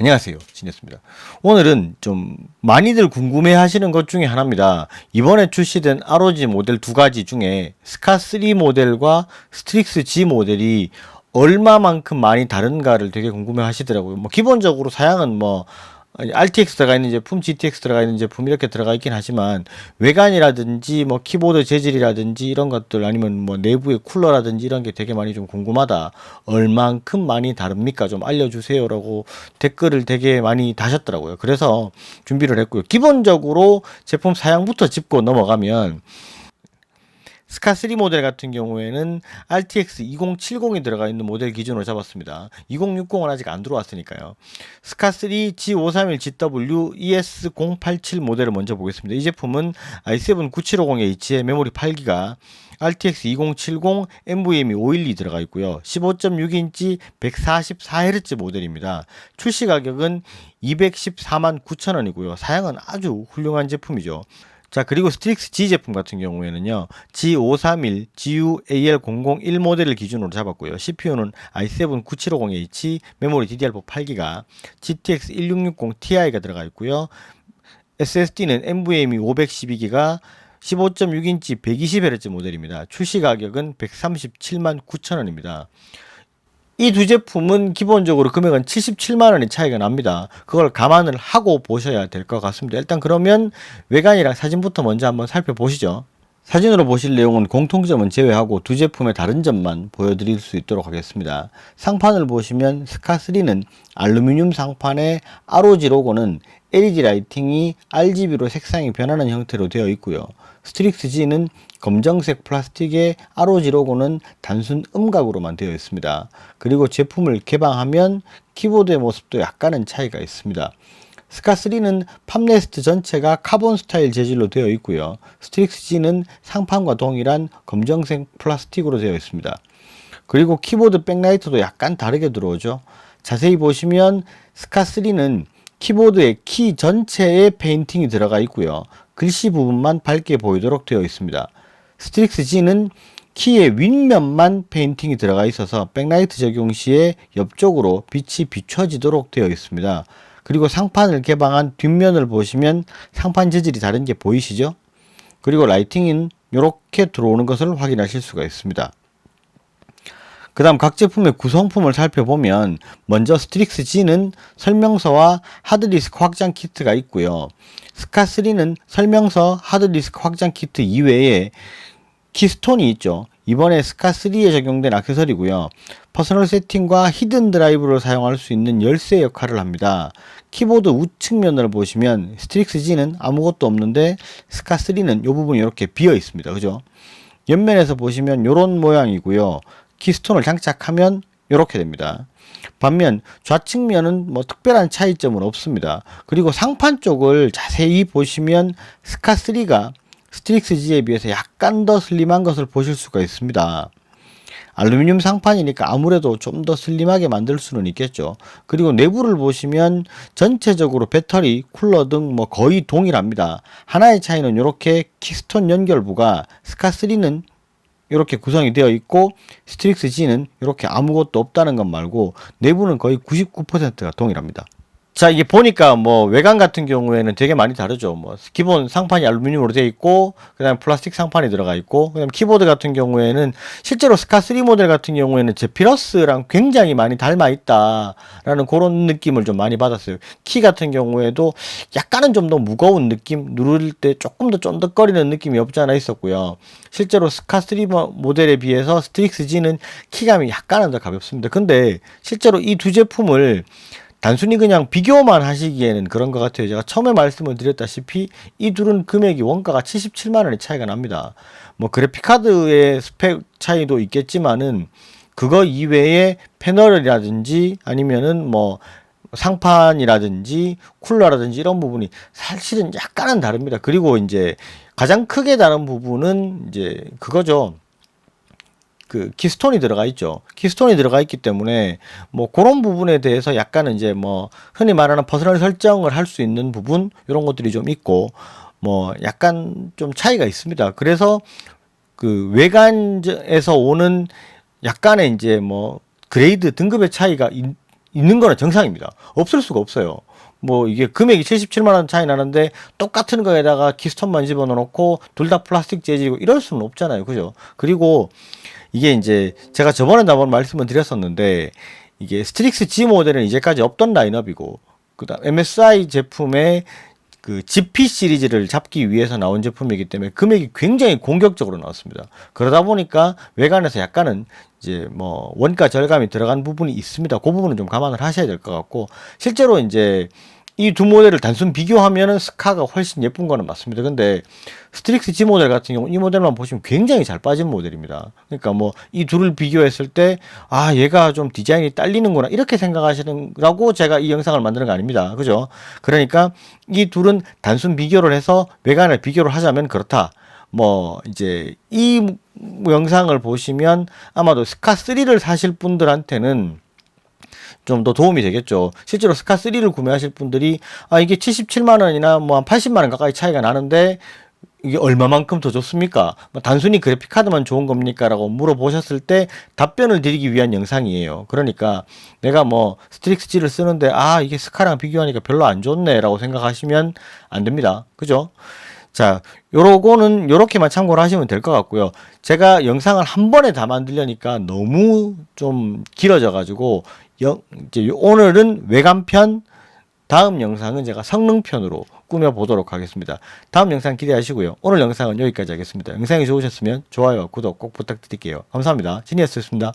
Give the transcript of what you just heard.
안녕하세요. 진이었습니다. 오늘은 좀 많이들 궁금해 하시는 것 중에 하나입니다. 이번에 출시된 ROG 모델 두 가지 중에 스카3 모델과 스트릭스 G 모델이 얼마만큼 많이 다른가를 되게 궁금해 하시더라고요. 뭐 기본적으로 사양은 뭐 RTX 들어가 있는 제품, GTX 들어가 있는 제품 이렇게 들어가 있긴 하지만 외관이라든지 뭐 키보드 재질이라든지 이런 것들 아니면 뭐 내부의 쿨러라든지 이런 게 되게 많이 좀 궁금하다. 얼만큼 많이 다릅니까? 좀 알려주세요라고 댓글을 되게 많이 다셨더라고요. 그래서 준비를 했고요. 기본적으로 제품 사양부터 짚고 넘어가면 스카3 모델 같은 경우에는 RTX 2070이 들어가 있는 모델 기준으로 잡았습니다. 2060은 아직 안 들어왔으니까요. 스카3 G531GW ES087 모델을 먼저 보겠습니다. 이 제품은 i7 9750H에 메모리 8기가 RTX 2070 NVMe 512 들어가 있고요. 15.6인치 144Hz 모델입니다. 출시 가격은 214만 9천 원이고요. 사양은 아주 훌륭한 제품이죠. 자, 그리고 스트릭스 G 제품 같은 경우에는요, G531 GU-AL001 모델을 기준으로 잡았고요. CPU는 i7 9750H, 메모리 DDR4 8기가, GTX 1660 Ti가 들어가 있고요. SSD는 NVMe 512기가, 15.6인치 120Hz 모델입니다. 출시 가격은 137만 9천 원입니다. 이 두 제품은 기본적으로 금액은 77만 원의 차이가 납니다. 그걸 감안을 하고 보셔야 될 것 같습니다. 일단 그러면 외관이랑 사진부터 먼저 한번 살펴보시죠. 사진으로 보실 내용은 공통점은 제외하고 두 제품의 다른 점만 보여드릴 수 있도록 하겠습니다. 상판을 보시면 스카3는 알루미늄 상판에 ROG 로고는 LED 라이팅이 RGB로 색상이 변하는 형태로 되어 있고요. 스트릭스 G는 검정색 플라스틱에 ROG 로고는 단순 음각으로만 되어 있습니다. 그리고 제품을 개방하면 키보드의 모습도 약간은 차이가 있습니다. 스카3는 팜레스트 전체가 카본 스타일 재질로 되어 있고요. 스트릭스 G는 상판과 동일한 검정색 플라스틱으로 되어 있습니다. 그리고 키보드 백라이트도 약간 다르게 들어오죠. 자세히 보시면 스카3는 키보드의 키 전체에 페인팅이 들어가 있고요. 글씨 부분만 밝게 보이도록 되어 있습니다. 스트릭스 G는 키의 윗면만 페인팅이 들어가 있어서 백라이트 적용 시에 옆쪽으로 빛이 비춰지도록 되어 있습니다. 그리고 상판을 개방한 뒷면을 보시면 상판 재질이 다른 게 보이시죠? 그리고 라이팅은 이렇게 들어오는 것을 확인하실 수가 있습니다. 그 다음 각 제품의 구성품을 살펴보면 먼저 스트릭스 G는 설명서와 하드디스크 확장 키트가 있고요. 스카3는 설명서 하드디스크 확장 키트 이외에 키스톤이 있죠. 이번에 스카3에 적용된 액세서리고요. 퍼스널 세팅과 히든 드라이브로 사용할 수 있는 열쇠 역할을 합니다. 키보드 우측면을 보시면 스트릭스 G는 아무것도 없는데 스카3는 이 부분이 이렇게 비어 있습니다. 그죠? 옆면에서 보시면 이런 모양이고요. 키스톤을 장착하면 이렇게 됩니다. 반면 좌측면은 뭐 특별한 차이점은 없습니다. 그리고 상판 쪽을 자세히 보시면 스카3가 스트릭스 G에 비해서 약간 더 슬림한 것을 보실 수가 있습니다. 알루미늄 상판이니까 아무래도 좀 더 슬림하게 만들 수는 있겠죠. 그리고 내부를 보시면 전체적으로 배터리, 쿨러 등 뭐 거의 동일합니다. 하나의 차이는 이렇게 키스톤 연결부가 스카3는 이렇게 구성이 되어 있고 스트릭스 G는 이렇게 아무것도 없다는 것 말고 내부는 거의 99%가 동일합니다. 자 이게 보니까 뭐 외관 같은 경우에는 되게 많이 다르죠. 뭐 기본 상판이 알루미늄으로 되어 있고 그다음 플라스틱 상판이 들어가 있고 그다음 키보드 같은 경우에는 실제로 스카 3 모델 같은 경우에는 제피러스랑 굉장히 많이 닮아 있다라는 그런 느낌을 좀 많이 받았어요. 키 같은 경우에도 약간은 좀 더 무거운 느낌, 누를 때 조금 더 쫀득거리는 느낌이 없지 않아 있었고요. 실제로 스카 3 모델에 비해서 스트릭스 G는 키감이 약간은 더 가볍습니다. 근데 실제로 이 두 제품을 단순히 그냥 비교만 하시기에는 그런 것 같아요. 제가 처음에 말씀을 드렸다시피 이 둘은 금액이 원가가 77만 원의 차이가 납니다. 뭐 그래픽카드의 스펙 차이도 있겠지만은 그거 이외에 패널이라든지 아니면은 뭐 상판이라든지 쿨러라든지 이런 부분이 사실은 약간은 다릅니다. 그리고 이제 가장 크게 다른 부분은 이제 그거죠. 그 키스톤이 들어가 있죠. 키스톤이 들어가 있기 때문에 뭐 그런 부분에 대해서 약간은 이제 뭐 흔히 말하는 퍼스널 설정을 할 수 있는 부분 이런 것들이 좀 있고 뭐 약간 좀 차이가 있습니다. 그래서 그 외관에서 오는 약간의 이제 뭐 그레이드 등급의 차이가 있, 있는 거는 정상입니다. 없을 수가 없어요. 뭐 이게 금액이 77만 원 차이 나는데 똑같은 거에다가 키스톤만 집어넣고 둘 다 플라스틱 재질이고 이럴 수는 없잖아요. 그죠? 그리고 이게 이제 제가 저번에도 한번 말씀을 드렸었는데 이게 스트릭스 G 모델은 이제까지 없던 라인업이고 그다음 MSI 제품의 그 GP 시리즈를 잡기 위해서 나온 제품이기 때문에 금액이 굉장히 공격적으로 나왔습니다. 그러다 보니까 외관에서 약간은 이제 뭐 원가 절감이 들어간 부분이 있습니다. 그 부분은 좀 감안을 하셔야 될 것 같고 실제로 이제 이 두 모델을 단순 비교하면은 스카가 훨씬 예쁜 거는 맞습니다. 근데 스트릭스 G 모델 같은 경우 이 모델만 보시면 굉장히 잘 빠진 모델입니다. 그러니까 뭐 이 둘을 비교했을 때 아 얘가 좀 디자인이 딸리는구나 이렇게 생각하시는라고 제가 이 영상을 만드는 거 아닙니다. 그죠? 그러니까 이 둘은 단순 비교를 해서 외관을 비교를 하자면 그렇다. 뭐 이제 이 영상을 보시면 아마도 스카 3를 사실 분들한테는 좀 더 도움이 되겠죠. 실제로 스카 3를 구매하실 분들이 아 이게 77만 원이나 뭐 한 80만 원 가까이 차이가 나는데 이게 얼마만큼 더 좋습니까? 뭐 단순히 그래픽 카드만 좋은 겁니까?라고 물어보셨을 때 답변을 드리기 위한 영상이에요. 그러니까 내가 뭐 스트릭스 G를 쓰는데 아 이게 스카랑 비교하니까 별로 안 좋네 라고 생각하시면 안 됩니다. 그죠? 자, 요러고는 요렇게만 참고를 하시면 될 것 같고요. 제가 영상을 한 번에 다 만들려니까 너무 좀 길어져 가지고 영, 이제 요- 오늘은 외관편 다음 영상은 제가 성능편으로 꾸며 보도록 하겠습니다. 다음 영상 기대하시고요. 오늘 영상은 여기까지 하겠습니다. 영상이 좋으셨으면 좋아요, 구독 꼭 부탁드릴게요. 감사합니다. 지니어스였습니다.